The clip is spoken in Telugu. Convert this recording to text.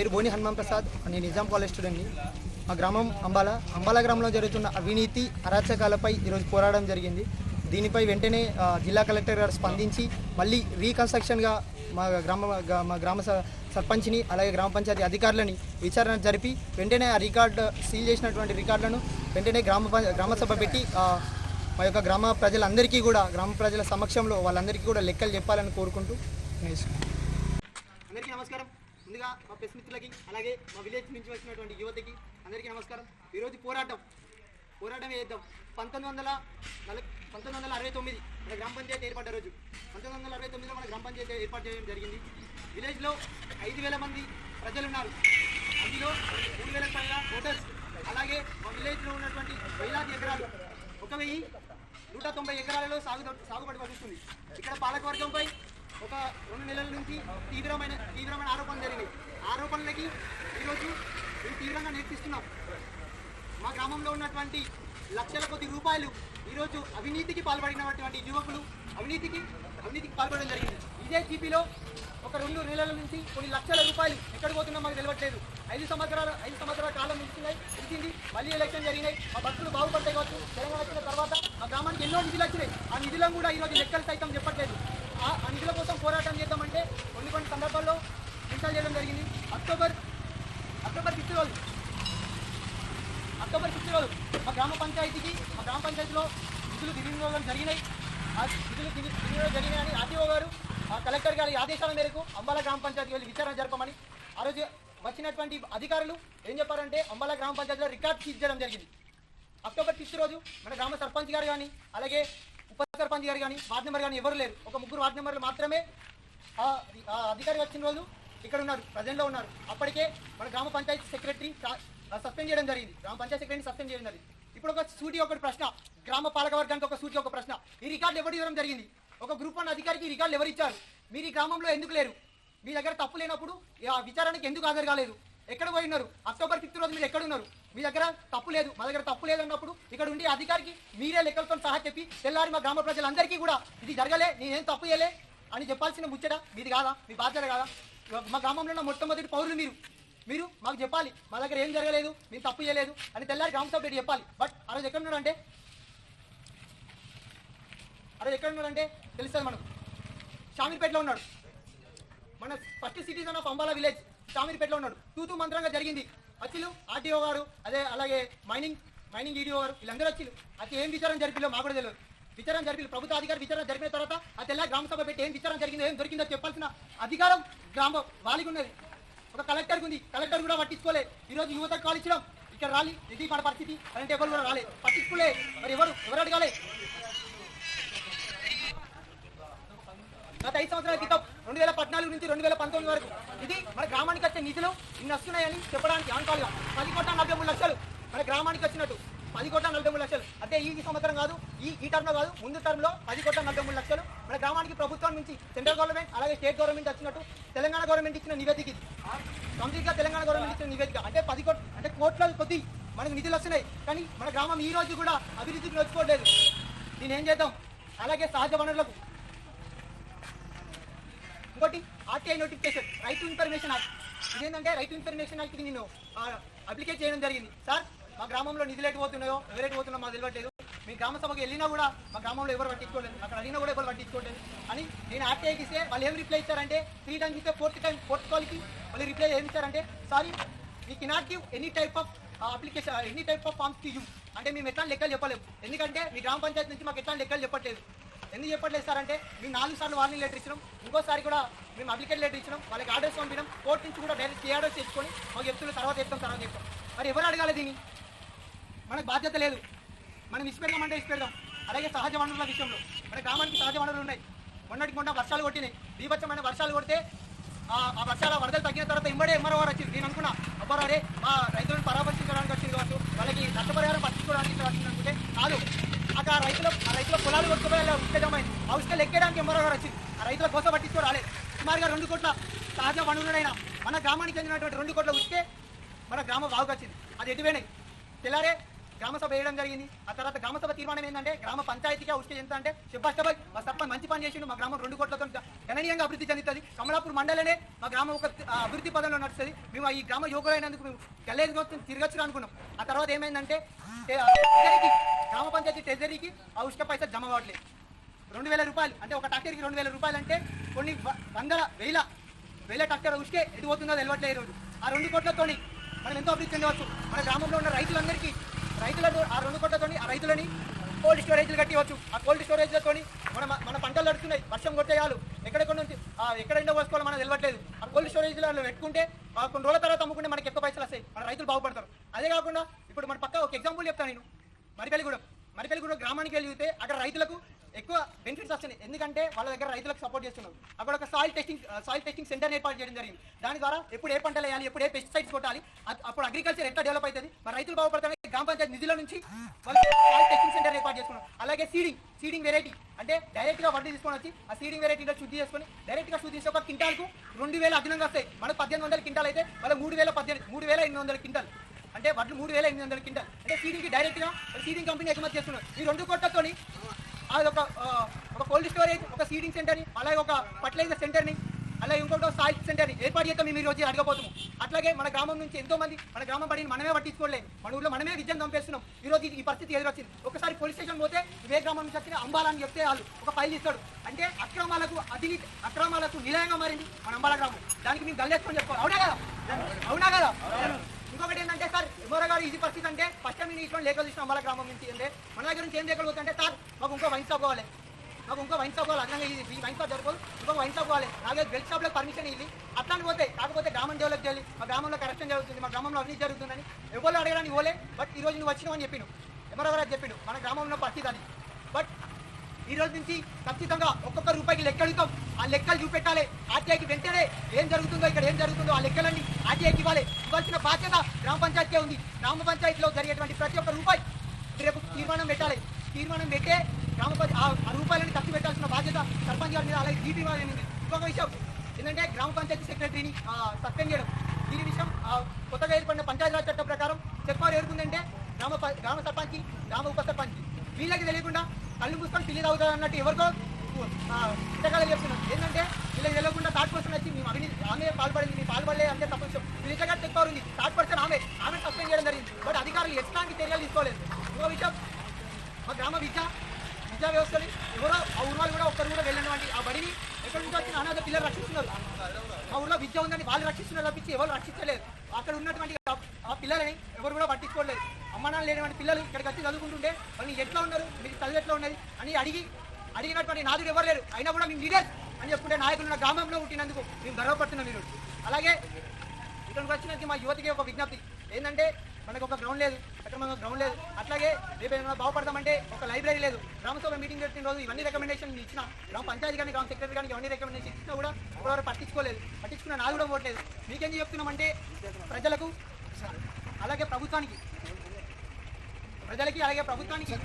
పేరు బోని హనుమాన్ ప్రసాద్ నేను నిజాం కాలేజ్ స్టూడెంట్ని. మా గ్రామం అంబాల. అంబాల గ్రామంలో జరుగుతున్న అవినీతి అరాచకాలపై ఈరోజు పోరాడడం జరిగింది. దీనిపై వెంటనే జిల్లా కలెక్టర్ గారు స్పందించి మళ్ళీ రీకన్స్ట్రక్షన్గా మా గ్రామ మా గ్రామ స- సర్పంచ్ని అలాగే గ్రామ పంచాయతీ అధికారులని విచారణ జరిపి వెంటనే ఆ రికార్డు సీల్ చేసినటువంటి రికార్డులను వెంటనే గ్రామ గ్రామసభ గ్రామ సభ పెట్టి మా యొక్క గ్రామ ప్రజలందరికీ కూడా గ్రామ ప్రజల సమక్షంలో వాళ్ళందరికీ కూడా లెక్కలు చెప్పాలని కోరుకుంటూ. అందరికీ నమస్కారం. ముందుగా మా ప్రెస్ మిత్రులకి అలాగే మా విలేజ్ నుంచి వచ్చినటువంటి యువతకి అందరికీ నమస్కారం. ఈరోజు పోరాటం. పోరాటం చేద్దాం. పంతొమ్మిది వందల నలభై పంతొమ్మిది వందల అరవై తొమ్మిది మన గ్రామ పంచాయతీ ఏర్పడ్డ రోజు. పంతొమ్మిది వందల అరవై తొమ్మిదిలో మన గ్రామ పంచాయతీ ఏర్పాటు చేయడం జరిగింది. విలేజ్లో ఐదు వేల మంది ప్రజలు ఉన్నారు అందులో మూడు వేల పైన ఓటర్స్ అలాగే మా విలేజ్లో ఉన్నటువంటి వేలాది ఎకరాలు. ఒక వెయ్యి నూట తొంభై ఎకరాలలో సాగు సాగుబడి పడుతుంది ఇక్కడ పాలకవర్గంపై ఒక రెండు నెలల నుంచి తీవ్రమైన తీవ్రమైన ఆరోపణలు జరిగినాయి ఆరోపణలకి ఈరోజు మేము తీవ్రంగా నేర్పిస్తున్నాం. మా గ్రామంలో ఉన్నటువంటి లక్షల కొద్ది రూపాయలు ఈరోజు అవినీతికి పాల్పడినటువంటి యువకులు అవినీతికి అవినీతికి పాల్పడడం జరిగింది. ఇదే జీపీలో ఒక రెండు నెలల నుంచి కొన్ని లక్షల రూపాయలు ఎక్కడ పోతున్నా మాకు తెలియట్లేదు ఐదు సంవత్సరాలు ఐదు సంవత్సరాల కాలం ముగిస్తున్నాయి ముగిసింది. మళ్ళీ ఎలక్షన్ జరిగినాయి. మా భక్తులు బాగుపడతాయి కావచ్చు. తెలంగాణ వచ్చిన తర్వాత మా గ్రామానికి ఎన్నో నిధులు వచ్చినాయి. ఆ నిధులను కూడా ఈరోజు లెక్కలు సైతం చెప్పట్లేదు ఆ ఆ నిధుల కోసం పోరాటం చేద్దామంటే కొన్ని కొన్ని సందర్భాల్లో ఇన్స్టాల్ చేయడం జరిగింది అక్టోబర్ అక్టోబర్ ఫిఫ్త్ రోజు. అక్టోబర్ ఫిఫ్త్ రోజు మా గ్రామ పంచాయతీకి మా గ్రామ పంచాయతీలో విధులు వినియోగం జరిగినాయి. ఆ నిధులు వినియోగం జరిగినాయని ఆర్టీఓ గారు ఆ కలెక్టర్ గారి ఆదేశాల మేరకు అంబాల గ్రామ పంచాయతీ వెళ్ళి విచారణ జరపమని ఆ రోజు వచ్చినటువంటి అధికారులు ఏం చెప్పారంటే అంబాల గ్రామ పంచాయతీలో రికార్డ్ తీర్చడం జరిగింది. అక్టోబర్ ఫిఫ్త్ రోజు మన గ్రామ సర్పంచ్ గారు కానీ అలాగే ఉప సర్పంచ్ గారు కానీ వార్డు నెంబర్ కానీ ఎవరు లేరు. ఒక ముగ్గురు వార్డు నెంబర్లు మాత్రమే అధికారి వచ్చిన రోజు ఇక్కడ ఉన్నారు ప్రజెంట్లో ఉన్నారు. అప్పటికే మన గ్రామ పంచాయతీ సెక్రటరీ సస్పెండ్ చేయడం జరిగింది. గ్రామ పంచాయతీ సెక్రటరీ సస్పెండ్ చేయడం జరిగింది. ఇప్పుడు ఒక సూటి ఒకటి ప్రశ్న గ్రామ పాలక వర్గానికి ఒక సూటి ఒక ప్రశ్న. ఈ రికార్డు ఎవరు ఇవ్వడం జరిగింది? ఒక గ్రూప్ వన్ అధికారికి ఈ రికార్డులు ఎవరు ఇచ్చారు? మీరు ఈ గ్రామంలో ఎందుకు లేరు? మీ దగ్గర తప్పు లేనప్పుడు ఆ విచారణకి ఎందుకు హాజరు కాలేదు? ఎక్కడ పోయి ఉన్నారు? అక్టోబర్ ఫిఫ్త్ రోజు మీరు ఎక్కడ ఉన్నారు? మీ దగ్గర తప్పు లేదు. మా దగ్గర తప్పు లేదు అన్నప్పుడు ఇక్కడ ఉండి అధికారికి మీరే లెక్కలతో సహా చెప్పి తెల్లారి మా గ్రామ ప్రజలందరికీ కూడా ఇది జరగలే నేనేం తప్పు చేయలే అని చెప్పాల్సిన ముచ్చట మీది కాదా? మీ బాధ్యత కాదా? మా గ్రామంలో ఉన్న మొట్టమొదటి పౌరులు మీరు. మీరు మాకు చెప్పాలి మా దగ్గర ఏం జరగలేదు మీరు తప్పు చేయలేదు అని తెల్లారి గ్రామ సభ్యుడు చెప్పాలి. బట్ ఆ రోజు ఎక్కడ ఉన్నాడంటే? ఆ రోజు ఎక్కడ ఉన్నాడంటే? తెలుస్తుంది మనకు. షామీర్పేటలో ఉన్నాడు. మన first cities of Ambala village షామీర్పేటలో ఉన్నాడు. తూతూ మంత్రంగా జరిగింది. వచ్చిలు ఆర్టీఓ గారు అదే అలాగే మైనింగ్ మైనింగ్ ఈడీఓ గారు వీళ్ళందరూ వచ్చిలు అది ఏం విచారం జరిపిలో మాకు కూడా తెలియదు. విచారణ జరిపి ప్రభుత్వ అధికారి విచారణ జరిపిన తర్వాత ఆ తెల్ల గ్రామ సభ పెట్టి ఏం విచారణ జరిగిందో ఏం దొరికిందో చెప్పాల్సిన అధికారం గ్రామ వాళ్ళకి ఉన్నది. ఒక కలెక్టర్ ఉంది. కలెక్టర్ కూడా పట్టించుకోలే. ఈరోజు యువత కాల్ ఇచ్చడం ఇక్కడ రాలి. ఇది మన పరిస్థితి. అలాంటి ఎవరు కూడా రాలే. పట్టించుకోలే. మరి ఎవరు? ఎవరు అడగాలి? గత ఐదు సంవత్సరాల క్రితం రెండు వేల పద్నాలుగు నుంచి రెండు వేల పంతొమ్మిది వరకు ఇది మన గ్రామానికి వచ్చే నిధులు ఇన్ని వస్తున్నాయని చెప్పడానికి ఆన్కాల్గా పది కోట్ల నలభై మూడు లక్షలు మన గ్రామానికి వచ్చినట్టు. పది కోట్ల నలభై మూడు లక్షలు. అంటే ఈ సంవత్సరం కాదు ఈ ఈ టర్మ్లో కాదు ముందు టర్మ్లో పది కోట్ల నలభై మూడు లక్షలు. మన గ్రామానికి ప్రభుత్వం నుంచి సెంట్రల్ గవర్నమెంట్ అలాగే స్టేట్ గవర్నమెంట్ వచ్చినట్టు తెలంగాణ గవర్నమెంట్ ఇచ్చిన నివేదిక ఇది. కంప్లీట్గా తెలంగాణ గవర్నమెంట్ ఇచ్చిన నివేదిక. అంటే పది కోట్ అంటే కోట్ల కొద్ది మనకు నిధులు వస్తున్నాయి. కానీ మన గ్రామం ఈ రోజు కూడా అభివృద్ధికి నోచుకోవట్లేదు. దీని ఏం చేద్దాం? అలాగే సహజ వనరులకు. ఇంకోటి RTI notification right information act ఇదేంటంటే రైట్ ఇన్ఫర్మేషన్ యాక్ట్కి నేను అప్లికేట్ చేయడం జరిగింది. సార్ మా గ్రామంలో నిధులు ఎటు పోతున్నాయో ఎవరెటు పోతున్నాయో మాకు తెలియట్లేదు మీ గ్రామ సభకు వెళ్ళినా కూడా మా గ్రామంలో ఎవరు పట్టించుకోలేదు. అక్కడ అడిగినా కూడా ఎవరు పట్టించుకోలేదు. అని నేను ఆర్టీఐకి ఇస్తే వాళ్ళు ఏం రిప్లై ఇస్తారంటే త్రీ టైమ్స్ ఇస్తే ఫోర్త్ టైం ఫోర్త్ కాల్కి వాళ్ళు రిప్లై ఏమి ఇస్తారంటే sorry we cannot give any type of application any type of forms to you అంటే మేము ఎట్లా లెక్కలు చెప్పలేము. ఎందుకంటే మీ గ్రామ పంచాయతీ నుంచి మాకు ఎట్లా లెక్కలు చెప్పట్లేదు. ఎందుకు చెప్పట్లేదు సార్ అంటే మేము నాలుగు సార్లు వార్నింగ్ లెటర్ ఇచ్చినాం. ఇంకోసారి కూడా మేము అప్లికేట్ లెటర్ ఇచ్చినాం. వాళ్ళకి ఆర్డర్స్ పంపినాం. కోర్టు నుంచి కూడా డైరెక్ట్ ఆర్డర్స్ తెచ్చుకొని మాకు చెప్తున్న తర్వాత చెప్తాం తర్వాత చెప్తాం. మరి ఎవరు అడగాలి దీన్ని? మనకు బాధ్యత లేదు. మనం ఇచ్చిపెడదామంటే ఇచ్చిపెడదాం అలాగే సహజ వనరుల విషయంలో. మన గ్రామానికి సహజ వనరులు ఉన్నాయి. మొన్నటికి మొన్న వర్షాలు కొట్టినాయి. బీభత్సమైన వర్షాలు కొడితే ఆ వర్షాల వరదలు తగ్గిన తర్వాత ఇమ్మడే ఎంఆర్ఓ వచ్చింది నేను అనుకున్నా అబ్బారా మా రైతులను పరామర్శించడానికి వచ్చింది కావచ్చు వాళ్ళకి నష్టపరిహారం పట్టించుకోవడానికి వచ్చింది అనుకుంటే కాదు. అక్కడ ఆ రైతుల ఆ రైతుల పొలాలు కొట్టుకోవాలి ఉత్తేజమైంది. ఆ ఉసుక ఎక్కడానికి ఎంఆర్ఓ వచ్చింది ఆ రైతుల కోసం పట్టించుకో రాలేదు. సుమారుగా రెండు కోట్ల సహజ వనరులైన మన గ్రామానికి చెందినటువంటి రెండు కోట్ల ఉస్తే మన గ్రామ బాగుకొచ్చింది అది ఎటువైనాయి తెల్లారే గ్రామ సభ వేయడం జరిగింది. ఆ తర్వాత గ్రామ సభ తీర్మానం ఏంటంటే గ్రామ పంచాయతీగా ఉసుక ఎంత అంటే శుభాష్టబాయ్ మా సర్పంచ్ మంచి పని చేసిండు మా గ్రామం రెండు కోట్లతో గణనీయంగా అభివృద్ధి చెందుతుంది. కమలాపూర్ మండలనే మా గ్రామం ఒక అభివృద్ధి పదంలో నడుస్తుంది. మేము ఈ గ్రామ యువకులైనందుకు మేము గల్లేజ్ తిరగచ్చు అనుకున్నాం. ఆ తర్వాత ఏమైందంటే గ్రామ పంచాయతీ ట్రెజరీకి ఆ ఉష్క పైసలు జమ అవ్వట్లేదు రెండు వేల రూపాయలు అంటే ఒక ట్రాక్టర్కి రెండు వేల రూపాయలు అంటే కొన్ని వందల వేల వేల ట్రాక్టర్ ఉష్కే ఎటు పోతుందో తెలియట్లేదు ఈ రోజు. ఆ రెండు కోట్లతోని మనం ఎంతో అభివృద్ధి చెందవచ్చు. మన గ్రామంలో ఉన్న రైతులందరికీ రైతులను ఆ రెండు కోట్లతోని ఆ రైతులని కోల్డ్ స్టోరేజ్లు కట్టివచ్చు ఆ కోల్డ్ స్టోరేజ్లతో మన మన పంటలు నడుస్తున్నాయి. వర్షం కొట్టేయాలు ఎక్కడెక్కడ నుంచి ఎక్కడ ఎండ పోసుకోవాలో మనకు తెలియట్లేదు ఆ కోల్డ్ స్టోరేజ్లలో పెట్టుకుంటే కొన్ని రోజుల తర్వాత అమ్ముకుంటే మనకి ఎక్కువ పైసలు వస్తాయి. మన రైతులు బాగుపడతారు. అదే కాకుండా ఇప్పుడు మన పక్క ఒక ఎగ్జాంపుల్ చెప్తాను నేను. మరిపల్లిగూడెం మరిపల్లిగూడెం గ్రామానికి వెళ్ళి చూస్తే అక్కడ రైతులకు ఎక్కువ బెనిఫిట్స్ వస్తున్నాయి. ఎందుకంటే వాళ్ళ దగ్గర రైతులకు సపోర్ట్ చేస్తున్నారు. అక్కడ ఒక soil testing soil testing centre ఏర్పాటు చేయడం జరిగింది. దాని ద్వారా ఎప్పుడు ఏ పంటలు వేయాలి ఎప్పుడు ఏ పెస్టిసైడ్స్ కొట్టాలి అప్పుడు అగ్రికల్చర్ ఎట్లా డెవలప్ అవుతుంది? మరి రైతులు బాగుపడతారు పంచాయతీ నిధుల నుంచి టెస్టింగ్ సెంటర్ ఏర్పాటు చేసుకున్నాం. అలాగే సీడింగ్ సీడింగ్ వెరైటీ అంటే డైరెక్ట్గా వడ్డీ తీసుకొని వచ్చి ఆ సీడింగ్ వెరైటీలో శుద్ధి చేసుకొని డైరెక్ట్గా శుద్ధి చేసి ఒక క్వింటాల్కు రెండు వేల అదనంగా వస్తాయి. మనకు పద్దెనిమిది వందల క్వింటాల్ అయితే వాళ్ళ మూడు వేల పద్దెనిమిది మూడు వేల ఎనిమిది వందల క్వింటాల్. అంటే వడ్లు మూడు వేల ఎనిమిది వందల క్వింటాల్. అంటే సీడింగ్కి డైరెక్ట్గా సీడింగ్ కంపెనీ ఎగుమతి చేస్తున్నారు. ఈ రెండు కోట్లతోని అది ఒక ఒక కోల్డ్ స్టోరేజ్ ఒక సీడింగ్ సెంటర్ని అలాగే ఒక ఫర్టిలైజర్ సెంటర్ని అలా ఇంకొకటి సాయిల్ సెంటర్ ఏర్పాటు చేస్తాం మేము ఈ రోజు అడగబోతున్నాం. అట్లాగే మన గ్రామం నుంచి ఎంతో మంది మన గ్రామం పడిని మనమే పట్టించుకోలేదు మన ఊళ్ళో మనమే విద్యను చంపేస్తున్నాం ఈ రోజు ఈ పరిస్థితి ఎదురొచ్చింది. ఒకసారి పోలీస్ స్టేషన్ పోతే ఇవే గ్రామం నుంచి వచ్చిన అంబాలని చెప్తే వాళ్ళు ఒక ఫైల్ ఇస్తాడు. అంటే అక్రమాలకు అతి అక్రమాలకు నిలయంగా మారింది మన అంబాల గ్రామం. దానికి మేము గల్లేసుకొని చెప్పుకోవాలి. అవునా కదా? అవునా కదా? ఇంకొకటి ఏంటంటే సార్ ఎమోరా గారు ఇది పరిస్థితి అంటే ఫస్ట్ టైం నేను ఇటువంటి లేఖలు ఇచ్చిన అమ్మాల గ్రామం నుంచి అంటే మన దగ్గర నుంచి ఏం లేఖలు పోతుంటే సార్ మాకు ఇంకో వైన్ షాప్ కావాలి. నాకు ఇంకో వైన్ షాప్ కావాలి అట్లా ఇది ఈ వైన్ షాప్ జరగదు ఇంకో వైన్ షాప్ కావాలి. నాలుగు బెల్ట్ షాప్లో పర్మిషన్ ఇల్లి అట్లాంటి పోతాయి కాకపోతే గ్రామం డెవలప్ చేయాలి. మా గ్రామంలో కరెక్షన్ జరుగుతుంది మా గ్రామంలో అవినీతి జరుగుతుందని ఎవరు అడగడానికి పోలే బట్ ఈ రోజు నువ్వు వచ్చినావు అని చెప్పిండు ఎమరా చెప్పిండు మన గ్రామంలో పరిస్థితి బట్ ఈ రోజు నుంచి ఖచ్చితంగా ఒక్కొక్క రూపాయికి లెక్కలుతాం ఆ లెక్కలు చూపెట్టాలి. ఆర్టీఐకి వెంటనే ఏం జరుగుతుందో ఇక్కడ ఏం జరుగుతుందో ఆ లెక్కలన్నీ ఆర్టీఐకి ఇవ్వాలి. ఇవ్వాల్సిన బాధ్యత గ్రామ పంచాయతీకే ఉంది. గ్రామ పంచాయతీలో జరిగేటువంటి ప్రతి ఒక్క రూపాయి రేపు తీర్మానం పెట్టాలి. తీర్మానం పెట్టే గ్రామ పంచ- ఆ రూపాయలని ఖర్చు పెట్టాల్సిన బాధ్యత సర్పంచ్ గారి మీద అలాగే జీపీ వారి ఇంకొక విషయం ఏంటంటే గ్రామ పంచాయతీ సెక్రటరీని సస్పెండ్ చేయడం. దీని విషయం కొత్తగా ఏర్పడిన పంచాయతీరాజ్ చట్టం ప్రకారం చెక్మారు ఏర్పడిందంటే గ్రామ గ్రామ సర్పంచ్ గ్రామ ఉప సర్పంచ్. వీళ్ళకి తెలియకుండా కళ్ళు మూసుకొని పిల్లి తాగుతారు అన్నట్టు ఎవరికో ఇంతకాలం చెప్తున్నారు ఏంటంటే వీళ్ళకి తెలియకుండా థర్డ్ పర్సన్ వచ్చి మేము అవినీతి ఆమె పాల్పడింది మీ పాల్పడలే అంటే తప్పు విషయం. వీళ్ళ దగ్గర చెక్ ఉంది. థర్డ్ పర్సన్ ఆమె ఆమె సస్పెండ్ చేయడం జరిగింది. బట్ అధికారులు ఎట్లాంటి చర్యలు తీసుకోలేదు. ఇంకో విషయం మా గ్రామ విద్య విద్యా వ్యవస్థని ఎవరో ఆ ఊరు వాళ్ళు కూడా ఒక్కరు కూడా వెళ్ళినటువంటి ఆ బడిని ఎక్కడి నుంచి వచ్చిన అనాథ పిల్లలు రక్షిస్తున్నారు. మా ఊర్లో విద్య ఉందని వాళ్ళు రక్షిస్తున్నారు తప్పించి ఎవరు రక్షించలేదు. అక్కడ ఉన్నటువంటి ఆ- పిల్లలని ఎవరు కూడా పట్టించుకోలేదు. అమ్మ నాన్న పిల్లలు ఇక్కడికి వచ్చి చదువుకుంటుంటే వాళ్ళు ఎట్లా ఉన్నారు? మీకు తల్లి ఎట్లా ఉన్నది? అని అడిగి అడిగినటువంటి నాదుడు ఎవరు లేరు. అయినా కూడా మేము లీడర్స్ అని చెప్పుకుంటే నాయకులు ఉన్న గ్రామంలో పుట్టినందుకు మేము గర్వపడుతున్నాం మీరు అలాగే ఇక్కడికి వచ్చినది మా యువతికి ఒక విజ్ఞప్తి. ఏంటంటే మనకు ఒక గ్రౌండ్ లేదు సక్రమంగా గ్రౌండ్ లేదు. అట్లాగే రేపు ఏమైనా బాగుపడదామంటే ఒక లైబ్రరీ లేదు. గ్రామసభ మీటింగ్ పెట్టిన రోజు ఇవన్నీ రికమెండేషన్ ఇచ్చిన గ్రామ పంచాయతీ కానీ గ్రామ సెక్రటరీ కానీ ఇవన్నీ రికమెండేషన్ ఇచ్చినా కూడా ఎవరు పట్టించుకోలేదు. పట్టించుకున్న నాకు కూడా ఓట్లేదు మీకేం చెప్తున్నామంటే ప్రజలకు అలాగే ప్రభుత్వానికి ప్రజలకి అలాగే ప్రభుత్వానికి